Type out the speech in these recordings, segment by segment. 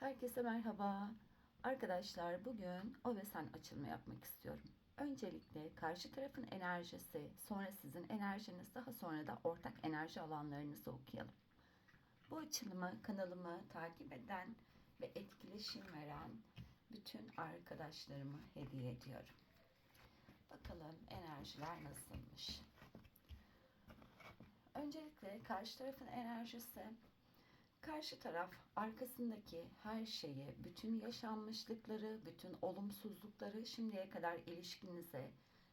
Herkese merhaba. Arkadaşlar bugün o ve sen açılımı yapmak istiyorum. Öncelikle karşı tarafın enerjisi, sonra sizin enerjiniz, daha sonra da ortak enerji alanlarınızı okuyalım. Bu açılımı kanalımı takip eden ve etkileşim veren bütün arkadaşlarıma hediye ediyorum. Bakalım enerjiler nasılmış. Öncelikle karşı tarafın enerjisi Karşı taraf arkasındaki her şeyi, bütün yaşanmışlıkları, bütün olumsuzlukları şimdiye kadar ilişkinize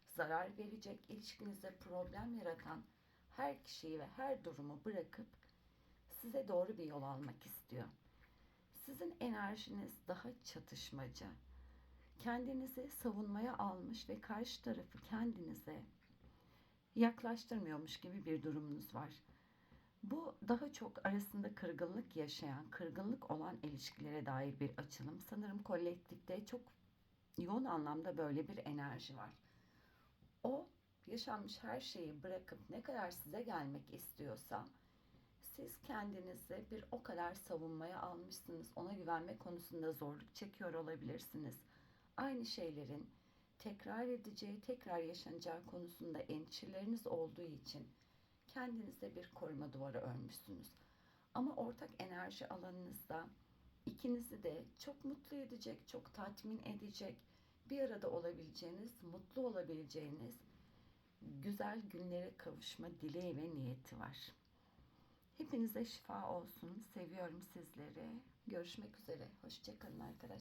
zarar verecek, ilişkinize problem yaratan her kişiyi ve her durumu bırakıp size doğru bir yol almak istiyor. Sizin enerjiniz daha çatışmacı. Kendinizi savunmaya almış ve karşı tarafı kendinize yaklaştırmıyormuş gibi bir durumunuz var. Daha çok arasında kırgınlık yaşayan, kırgınlık olan ilişkilere dair bir açılım. Sanırım kolektifte çok yoğun anlamda böyle bir enerji var. O yaşanmış her şeyi bırakıp ne kadar size gelmek istiyorsa siz kendinizi bir o kadar savunmaya almışsınız. Ona güvenme konusunda zorluk çekiyor olabilirsiniz. Aynı şeylerin tekrar edeceği, tekrar yaşanacağı konusunda endişeleriniz olduğu için kendinize bir koruma duvarı örmüşsünüz. Ama ortak enerji alanınızda ikinizi de çok mutlu edecek, çok tatmin edecek, bir arada olabileceğiniz, mutlu olabileceğiniz güzel günlere kavuşma dileği ve niyeti var. Hepinize şifa olsun. Seviyorum sizleri. Görüşmek üzere. Hoşçakalın arkadaşlar.